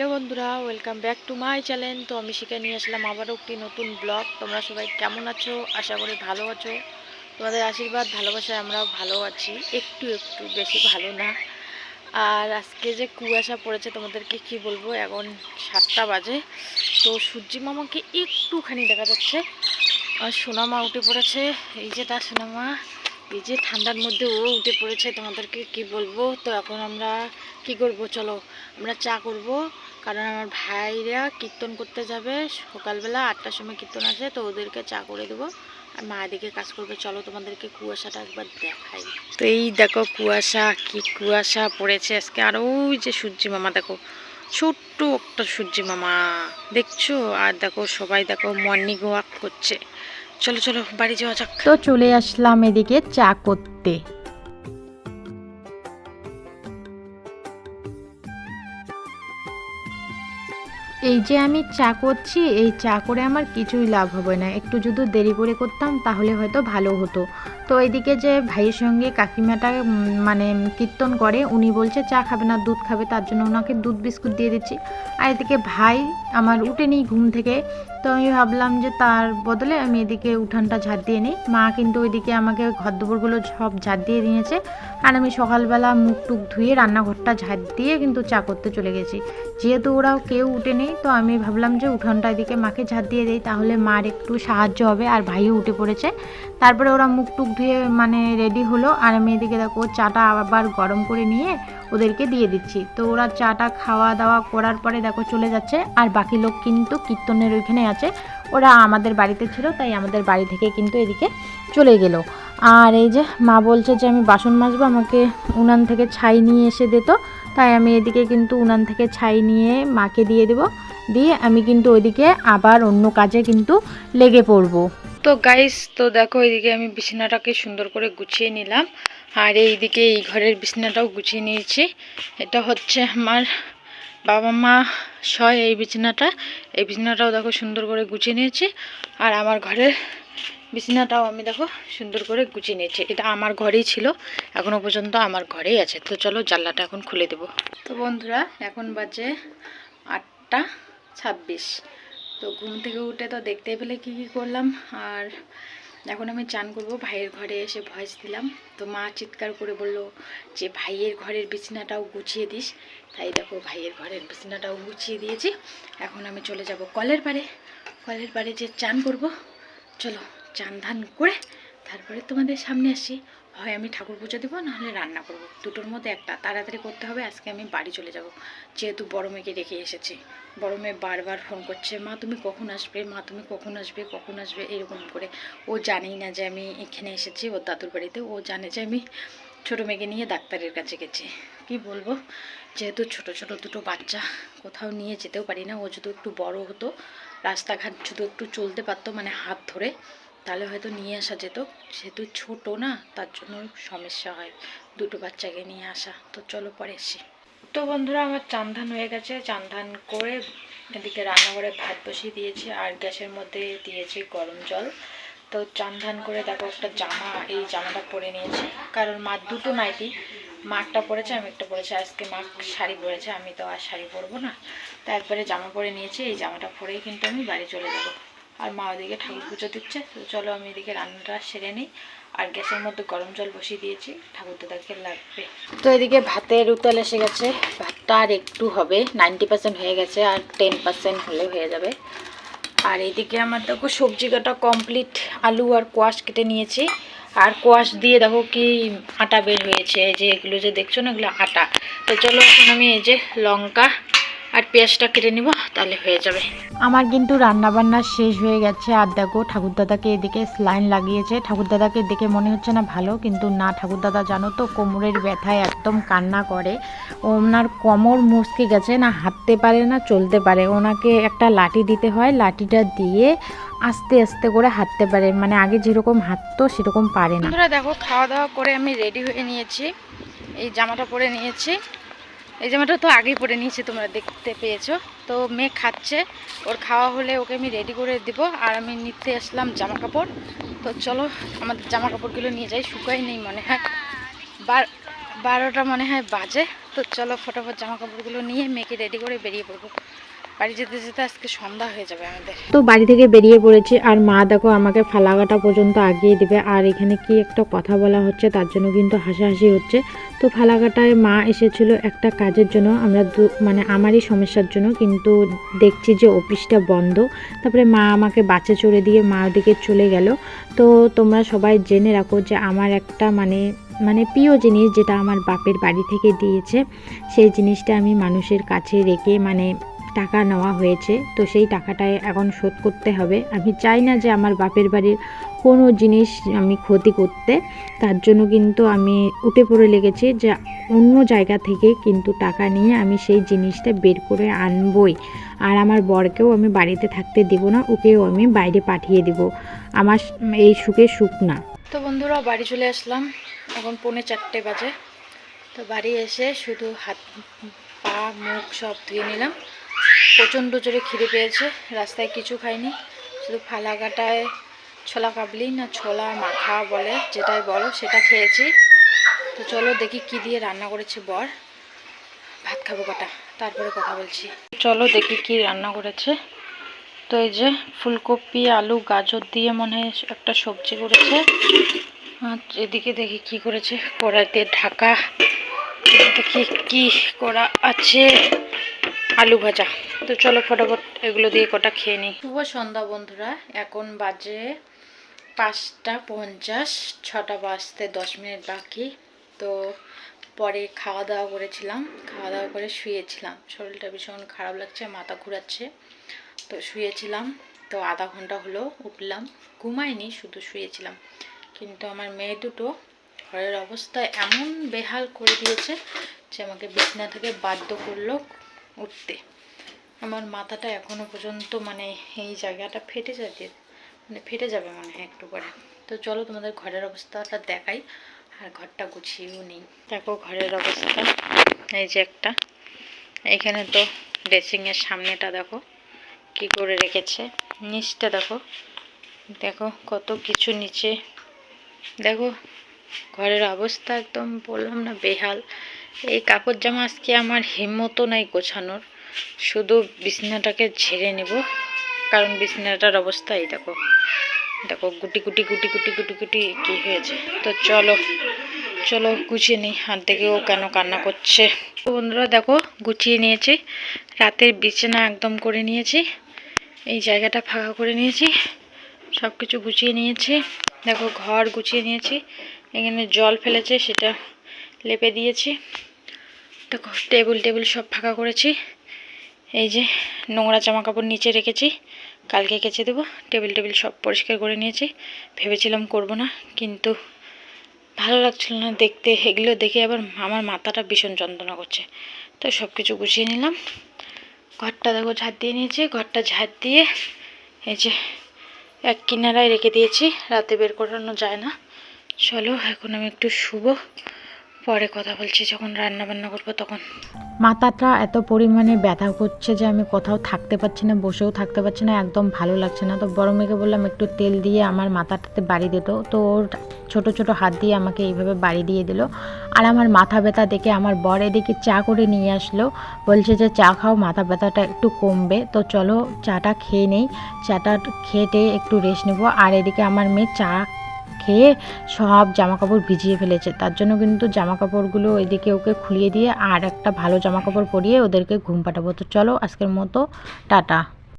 Hello বন্ধুরা, welcome back to my channel. তো আমি শিখে নিয়ে আসলাম আবারও একটি নতুন ব্লগ। তোমরা সবাই কেমন আছো? আশা করি ভালো আছো। তোমাদের আশীর্বাদ, ভালোবাসায় আমরাও ভালো আছি। একটু একটু বেশি ভালো না। আর আজকে যে কুয়াশা পড়েছে, তোমাদেরকে কি বলব? এখন সাতটা বাজে। তো সূর্যি মামাকে একটুখানি দেখা যাচ্ছে। আর সোনামা উঠে পড়েছে। এই যে তার সোনামা এই যে ঠান্ডার মধ্যে ও উঠে পড়েছে। তোমাদেরকে কি বলব? তো এখন আমরা কি করব? চলো, আমরা চা করব। কারণ আমার ভাইরা কীর্তন করতে যাবে। সকালবেলা আটটার সময় কীর্তন আছে তো ওদেরকে চা করে দেবো। আর মা এদিকে কাজ করবে। চলো তোমাদেরকে কুয়াশাটা একবার দেখাই। তো এই দেখো কুয়াশা কি কুয়াশা পড়েছে। আজকে আর ওই যে সূর্যি মামা দেখো। ছোট্ট একটা সূর্যি মামা। দেখছ? আর দেখো সবাই দেখো মর্নিং ওয়াক করছে। চলো চলো বাড়ি যাওয়া যাক। তো চলে আসলাম এদিকে চা করতে। এই যে আমি চা করছি, এই চা করে আমার কিছুই লাভ হবে না। একটু যদি দেরি করে করতাম, তাহলে হয়তো ভালো হতো। তো এদিকে যে ভাইয়ের সঙ্গে কাকিমাটা মানে কীর্তন করে, উনি বলছে, চা খাবে না, দুধ খাবে, তার জন্য ওনাকে দুধ বিস্কুট দিয়ে দিচ্ছি। আর এদিকে ভাই আমার উঠেনি ঘুম থেকে, তো আমি ভাবলাম যে তার বদলে আমি এদিকে উঠানটা ঝাড় দিয়ে নিই। মা কিন্তু ওইদিকে আমাকে ঘর দুপুরগুলো সব ঝাড় দিয়ে দিয়েছে। আর আমি সকালবেলা মুখ টুক ধুয়ে রান্নাঘরটা ঝাড় দিয়ে কিন্তু চা করতে চলে গেছি। যেহেতু ওরাও কেউ উঠে নেই তো আমি ভাবলাম যে উঠানটা এদিকে মাকে ঝাড় দিয়ে দিই, তাহলে মার একটু সাহায্য হবে, আর ভাইও উঠে পড়েছে। তারপরে ওরা মুখ টুক ধুয়ে মানে রেডি হলো আর আমি এদিকে দেখো চাটা আবার গরম করে নিয়ে ওদেরকে দিয়ে দিচ্ছি। তো ওরা চাটা খাওয়া দাওয়া করার পরে দেখো চলে যাচ্ছে আর বাকি লোক কিন্তু কীর্তনের ওইখানে আছে। ওরা আমাদের বাড়িতে ছিল, তাই আমাদের বাড়ি থেকে কিন্তু এদিকে চলে গেল। আর এই যে মা বলছে যে আমি বাসন মাজবো, আমাকে উনান থেকে ছাই নিয়ে এসে দিত তাই আমি এদিকে কিন্তু উনান থেকে ছাই নিয়ে মাকে দিয়ে দেব। দিয়ে আমি কিন্তু ওইদিকে আবার অন্য কাজে কিন্তু লেগে পড়ব। তো গাইস তো দেখো এইদিকে আমি বিছানাটাকে সুন্দর করে গুছিয়ে নিলাম। আর এইদিকে এই ঘরের বিছানাটাও গুছিয়ে নিয়েছি। এটা হচ্ছে আমার বাবা মা শয় এই বিছানাটা। এই বিছানাটাও দেখো সুন্দর করে গুছিয়ে নিয়েছি। আর আমার ঘরের বিছানাটাও আমি দেখো সুন্দর করে গুছিয়ে নিয়েছি। এটা আমার ঘরেই ছিল এখনও পর্যন্ত আমার ঘরেই আছে। তো চলো জানলাটা এখন খুলে দেব। তো বন্ধুরা, এখন বাজে আটটা ছাব্বিশ। তো ঘুম থেকে উঠে তো দেখতে পেলে কী কী করলাম, আর এখন আমি চান করব ভাইয়ের ঘরে এসে ভয়েস দিলাম। তো মা চিৎকার করে বলল যে, ভাইয়ের ঘরের বিছানাটাও গুছিয়ে দিস। তাই দেখো ভাইয়ের ঘরের বিছানাটাও গুছিয়ে দিয়েছি। এখন আমি চলে যাব কলের পাড়ে কলের পাড়ে যে চান করব, চলো চান ধান করে তারপরে তোমাদের সামনে আসি। হয় আমি ঠাকুর পুজো দেবো, নাহলে রান্না করব। দুটোর মধ্যে একটা। তাড়াতাড়ি করতে হবে, আজকে আমি বাড়ি চলে যাব। যেহেতু বড় মেয়েকে রেখে এসেছি। বড় মেয়ে বারবার ফোন করছে, মা, তুমি কখন আসবে? মা, তুমি কখন আসবে? কখন আসবে? এরকম করে। ও জানেই না যে আমি এখানে এসেছি, ওর দাদুর বাড়িতে। ও জানে যে আমি ছোটো মেয়েকে নিয়ে ডাক্তারের কাছে গেছি। কি বলব? যেহেতু ছোট ছোট দুটো বাচ্চা, কোথাও নিয়ে যেতেও পারি না। ও যদি একটু বড় হতো, রাস্তাঘাট যদি একটু চলতে পারতো মানে হাত ধরে তাহলে হয়তো নিয়ে আসা যেত। সেহেতু ছোট না, তার জন্য সমস্যা হয় দুটো বাচ্চাকে নিয়ে আসা। তো চলো পরে এসি তো বন্ধুরা, আমার চান্ধান হয়ে গেছে। চান্ধান করে এদিকে রান্নাঘরে ভাত বসিয়ে দিয়েছি আর গ্যাসের মধ্যে দিয়েছি গরম জল। তো চান্ধান করে দেখো একটা জামা, এই জামাটা পরে নিয়েছি। কারণ মা দুটো নাইটি মা একটা পরেছে, আমি একটা পরেছি। আজকে মা শাড়ি পরেছে, আমি তো আর শাড়ি পরবো না। তারপরে জামা পরে নিয়েছি, এই জামাটা পরেই কিন্তু আমি বাড়ি চলে যাব। আর মা ওদিকে ঠাকুর পুজো দিচ্ছে। তো চলো আমি এদিকে রান্নাটা সেরে নিই। আর গ্যাসের মধ্যে গরম জল বসিয়ে দিয়েছি। ঠাকুর দাদাকে লাগবে। তো এদিকে ভাতের উতল এসে গেছে। ভাতটা আর একটু হবে। নাইনটি পার্সেন্ট হয়ে গেছে আর টেন পার্সেন্ট হলে হয়ে যাবে। আর এদিকে আমার দেখো সবজি কাটা কমপ্লিট। আলু আর কোয়াশ কেটে নিয়েছি। আর কোয়াশ দিয়ে দেখো কি আটা বের হয়েছে। যে এগুলো যে দেখছ না, এগুলো আটা। তো চলো এখন আমি এই যে লঙ্কা আর পেঁয়াজটা কেটে নিব তাহলে হয়ে যাবে। আমার কিন্তু রান্না বান্না শেষ হয়ে গেছে আর দেখো ঠাকুরদাদাকে এদিকে স্লাইন লাগিয়েছে। ঠাকুরদাদাকে দেখে মনে হচ্ছে না ভালো কিন্তু না ঠাকুরদাদা জানো তো কোমরের ব্যথায় একদম কান্না করে। ওনার কোমর মুচকে গেছে না হাঁটতে পারে না চলতে পারে। ওনাকে একটা লাঠি দিতে হয় লাঠিটা দিয়ে আস্তে আস্তে করে হাঁটতে পারে। মানে আগে যেরকম হাঁটতো সেরকম পারে না। দেখো খাওয়া দাওয়া করে আমি রেডি হয়ে নিয়েছি। এই জামাটা পরে নিয়েছি। এই জামাটা তো আগেই পরে নিয়েছি, তোমরা দেখতে পেয়েছ। তো মেয়ে খাচ্ছে, ওর খাওয়া হলে ওকে আমি রেডি করে দিব। আর আমি নিতে আসলাম জামা কাপড় তো চলো, আমাদের জামা কাপড়গুলো নিয়ে যাই, শুকাই নেই মনে হয়। বার বারোটা মনে হয় বাজে। তো চলো, ফটাফট জামা কাপড়গুলো নিয়ে মেয়েকে রেডি করে বেরিয়ে পড়ব। বাড়ি যেতে যেতে আজকে সন্ধ্যা হয়ে যাবে আমাদের। তো বাড়ি থেকে বেরিয়ে পড়েছি, আর মা দেখো আমাকে ফালাকাটা পর্যন্ত আগিয়ে দিবে, আর এখানে কি একটা কথা বলা হচ্ছে তার জন্য কিন্তু হাসাহাসি হচ্ছে। তো ফালাকাটায় মা এসেছিল একটা কাজের জন্য, আমরা দু মানে আমারই সমস্যার জন্য, কিন্তু দেখছি যে অফিসটা বন্ধ। তারপরে মা আমাকে বাসে চড়ে দিয়ে মা ওদিকে চলে গেল। তো তোমরা সবাই জেনে রাখো যে আমার একটা মানে মানে প্রিয় জিনিস যেটা আমার বাপের বাড়ি থেকে দিয়েছে, সেই জিনিসটা আমি মানুষের কাছে রেখে মানে টাকা নেওয়া হয়েছে, তো সেই টাকাটাই এখন শোধ করতে হবে। আমি চাই না যে আমার বাপের বাড়ির কোনো জিনিস আমি ক্ষতি করতে। তার জন্য কিন্তু আমি উঠে পড়ে লেগেছি যে অন্য জায়গা থেকে কিন্তু টাকা নিয়ে আমি সেই জিনিসটা বের করে আনবই। আর আমার বরকেও আমি বাড়িতে থাকতে দেবো না, ওকেও আমি বাইরে পাঠিয়ে দিব। আমার এই সুখে সুখ না। তো বন্ধুরা, বাড়ি চলে আসলাম। এখন পৌনে চারটে বাজে। তো বাড়ি এসে শুধু হাত, পা, মুখ সব ধুয়ে নিলাম। প্রচণ্ড জোরে খিদে পেয়েছে, রাস্তায় কিছু খাইনি। শুধু ফালাকাটায় ছোলা কাবলি না ছোলা মাখা বলে, যেটাই বলো, সেটা খেয়েছি। তো চলো দেখি কি দিয়ে রান্না করেছে বর। ভাত খাব কটা, তারপরে কথা বলছি। চলো দেখি কি রান্না করেছে। তো এই যে ফুলকপি, আলু, গাজর দিয়ে মনে হয় একটা সবজি করেছে। এদিকে দেখি কি করেছে। কড়াইতে ঢাকা দেখি কি করা আছে। আলু ভাজা। তো চলো ফটাফট এগুলো দিয়ে কটা খেয়ে নিই। শুভ সন্ধ্যা বন্ধুরা, এখন বাজে পাঁচটা পঞ্চাশ, ছটা বাজতে দশ মিনিট বাকি। তো পরে খাওয়া দাওয়া করেছিলাম, খাওয়া দাওয়া করে শুয়েছিলাম। শরীরটা ভীষণ খারাপ লাগছে, মাথা ঘুরাচ্ছে। তো শুয়েছিলাম, তো আধা ঘণ্টা হলো উঠলাম। ঘুমাইনি, শুধু শুয়েছিলাম। কিন্তু আমার মেয়ে দুটো ঘরের অবস্থা এমন বেহাল করে দিয়েছে যে আমাকে বিছনা থেকে বাধ্য করল উঠতে। আমার মাথাটা এখনও পর্যন্ত মানে এই জায়গাটা ফেটে যাবে মানে ফেটে যাবে মনে হয় একটু পরে। তো চলো তোমাদের ঘরের অবস্থাটা দেখাই, আর ঘরটা গুছিয়েও নেই। দেখো ঘরের অবস্থা, এই যে একটা। এখানে তো ড্রেসিংয়ের সামনেটা দেখো, কি করে রেখেছে। নিচটা দেখো দেখো কত কিছু নিচে। দেখো ঘরের অবস্থা একদম বললাম না বেহাল। এই কাপড় জামা আজকে আমার হিম্মতও নাই গোছানোর। শুধু বিছনাটাকে ঝেড়ে নেব। কারণ বিছনাটার অবস্থা এই দেখো। দেখো, গুটি গুটি গুটি গুটি গুটি গুটি কি হয়েছে? তো চলো চলো গুছিয়ে নিই। হাত থেকে ও কেন কান্না করছে? তো বন্ধুরা দেখো, গুছিয়ে নিয়েছি। রাতের বিছানা একদম করে নিয়েছি। এই জায়গাটা ফাঁকা করে নিয়েছি। সব কিছু গুছিয়ে নিয়েছি। দেখো, ঘর গুছিয়ে নিয়েছি। এখানে জল ফেলেছে, সেটা লেপে দিয়েছি। দেখো, টেবিল টেবিল সব ফাঁকা করেছি। এই যে নোংরা জামা কাপড় নিচে রেখেছি, কালকে কেচে দেবো, টেবিল টেবিল সব পরিষ্কার করে নিয়েছি, ভেবেছিলাম করব না, কিন্তু ভালো লাগছিল না দেখতে, এগুলো দেখে আবার আমার মাথাটা ভীষণ যন্ত্রণা করছে। তো সব কিছু গুছিয়ে নিলাম, ঘরটা দেখো ঝাড় দিয়ে নিয়েছি, ঘরটা ঝাড় দিয়ে এই যে এক কিনারায় রেখে দিয়েছি, রাতে বের করানো যায় না, চলো এখন আমি একটু শুভ পরে কথা বলছি, যখন রান্না বান্না করব তখন। মাথাটা এত পরিমাণে ব্যথা করছে যে আমি কোথাও থাকতে পারছি না, বসেও থাকতে পারছি না, একদম ভালো লাগছে না। তো বড় মেয়েকে বললাম, একটু তেল দিয়ে আমার মাথাটাতে বাড়ি দিত তো। ওর ছোট ছোট হাত দিয়ে আমাকে এইভাবে বাড়ি দিয়ে দিল। আর আমার মাথা ব্যথা দেখে আমার বর এদিকে চা করে নিয়ে আসলো। বলছে যে, চা খাও, মাথা ব্যথাটা একটু কমবে। তো চলো, চাটা খেয়ে নেই। চাটা খেটে একটু রেস্ট নেব। আর এদিকে আমার মেয়ে চা খেয়ে সব জামা কাপড় ভিজিয়ে ফেলেছে। তার জন্য কিন্তু জামা কাপড়গুলো এদিকে ওকে খুলিয়ে দিয়ে আর একটা ভালো জামা কাপড় পরিয়ে ওদেরকে ঘুম পাঠাবো। তো চলো আজকের মতো, টাটা।